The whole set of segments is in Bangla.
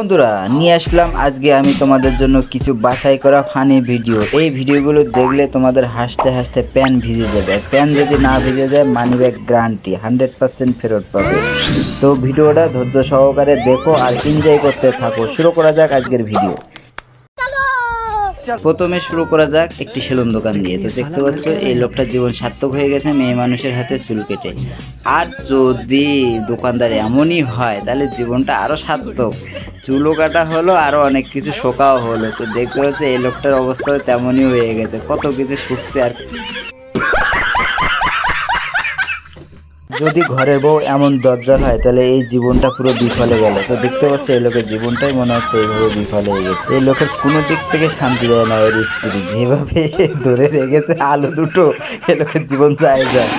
বন্ধুরা, নিয়ে আসলাম আজকে আমি তোমাদের জন্য কিছু বাছাই করা ফানি ভিডিও এই ভিডিওগুলো দেখলে তোমাদের হাসতে হাসতে প্যান ভিজে যাবে। প্যান যদি না ভিজে যায় money back guarantee hundred percent ফেরত পাবে। তো ভিডিওটা ধৈর্য সহকারে দেখো আর এনজয় করতে থাকো। শুরু করা যাক আজকের ভিডিও প্রথমে শুরু করা যাক একটি সেলুন দোকান দিয়ে। তো দেখতে পাচ্ছ, এই লোকটার জীবন সার্থক হয়ে গেছে, মেয়ে মানুষের হাতে চুল কেটে। আর যদি দোকানদার এমনই হয়, তাহলে জীবনটা আরও সার্থক। চুলও কাটা হলো, আরও অনেক কিছু শোকাও হলো। তো দেখতে পাচ্ছ এই লোকটার অবস্থা তেমনই হয়ে গেছে। কত কিছু শুকছে আর যদি ঘরের বউ এমন দরজাল হয়, তাহলে এই জীবনটা পুরো বিফলে গেল। তো দেখতে পাচ্ছি এই লোকের জীবনটাই মনে হচ্ছে এইভাবে বিফল হয়ে গেছে। এই লোকের কোনো দিক থেকে শান্তি দেয় না এর স্ত্রী। যেভাবে ধরে রেখেছে আলু দুটো, এই লোকের জীবন চায় যায়।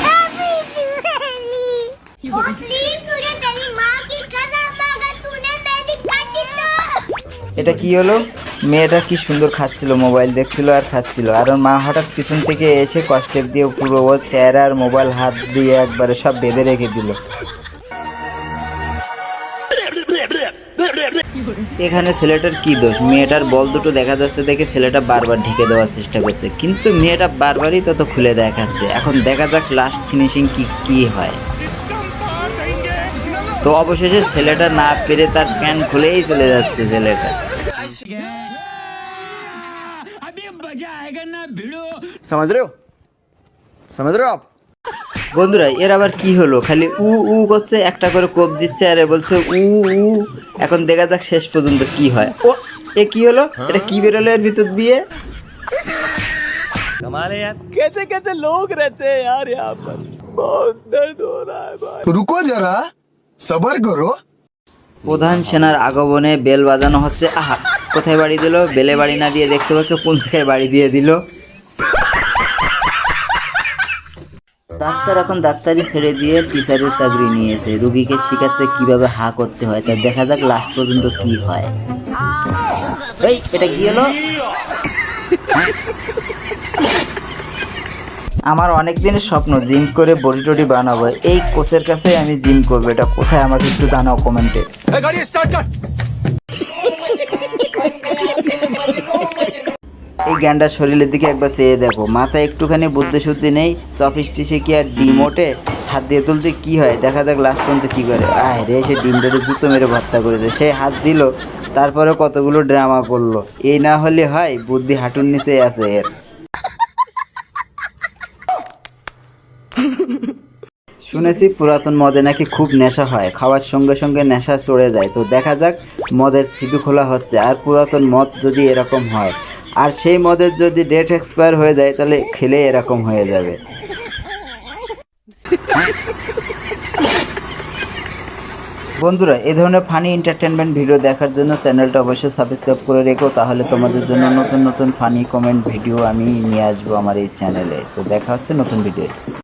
এটা কি হলো? মেয়েটা কি সুন্দর খাচ্ছিল, মোবাইল দেখছিল আর খাচ্ছিল। আর মা হঠাৎ পিছন থেকে এসে কষ্টেপ দিয়ে পুরো ওর চেহারা আর মোবাইল হাত দিয়ে একবারে সব বেঁধে রেখে দিল। এখানে ছেলেটার কি দোষ? মেয়েটার বল দুটো দেখা যাচ্ছে দেখে ছেলেটা বারবার ঢেকে দেওয়ার চেষ্টা করছে। কিন্তু মেয়েটা বারবারই তত খুলে দেখাচ্ছে। এখন দেখা যাক লাস্ট ফিনিশিং কি কি হয়। তো অবশেষে ছেলেটা না পেরে তার প্যান্ট খুলেই চলে যাচ্ছে ছেলেটা अभी मजा आएगा ना भिड़ो समझ रहे हो समझ रहे हो आप বন্ধুরা এর আবার কি হলো খালি উ উ করছে একটা করে কোপ দিচ্ছে আর এ বলছে উ উ এখন দেখা যাক শেষ পর্যন্ত কি হয় ও এ কি হলো এটা কি বেরোলো এর ভিতর দিয়ে कैसे कैसे लोग रहते हैं यार यहाँ पर बहुत दर्द हो रहा है भाई रुको जरा সবার গরু? প্রধান সেনার আগমনে বেল বাজানো হচ্ছে। আহা, কোথায় বাড়ি দিল? বেলে বাড়ি না দিয়ে দেখতে পাচ্ছ কোন জায়গায় বাড়ি দিয়ে দিল। ডাক্তার এখন ডাক্তারি ছেড়ে দিয়ে টিচারের চাকরি নিয়েছে। রুগীকে শিখাচ্ছে কীভাবে হা করতে হয়। তা দেখা যাক লাস্ট পর্যন্ত কি হয়। এই, এটা কি হলো? আমার অনেক দিনের স্বপ্ন জিম করে বডি টডি বানাবো। এই কোচের কাছে আমি জিম করব। এটা কোথায় আমাকে একটু জানাও কমেন্টে। এই গ্যান্ডা শরীরের দিকে একবার চেয়ে দেখো। মাথায় একটুখানি বুদ্ধি শুদ্ধি নেই সফিস্টিসে কি আর ডিমোটে হাত দিয়ে তুলতে কি হয়? দেখা যাক লাস্ট পর্যন্ত কী করে। আয় রে সে ডিম ডেটে জুতো মেরে ভর্তা করেছে। সে হাত দিল তারপরে কতগুলো ড্রামা করল। এই না হলে হয় বুদ্ধি হাঁটুর নিচে আছে এর। শুনেছি পুরাতন মদে নাকি খুব নেশা হয়, খাওয়ার সঙ্গে সঙ্গে নেশা চড়ে যায়। তো দেখা যাক, মদের সিপি খোলা হচ্ছে আর পুরাতন মদ যদি এরকম হয়। আর সেই মদের যদি ডেট এক্সপায়ার হয়ে যায়, তাহলে খেলে এরকম হয়ে যাবে। বন্ধুরা এই ধরনের ফানি এন্টারটেনমেন্ট ভিডিও দেখার জন্য চ্যানেলটা অবশ্যই সাবস্ক্রাইব করে রেখো। তাহলে তোমাদের জন্য নতুন নতুন ফানি কমেন্ট ভিডিও আমি নিয়ে আসব আমার এই চ্যানেলে তো দেখা হচ্ছে নতুন ভিডিও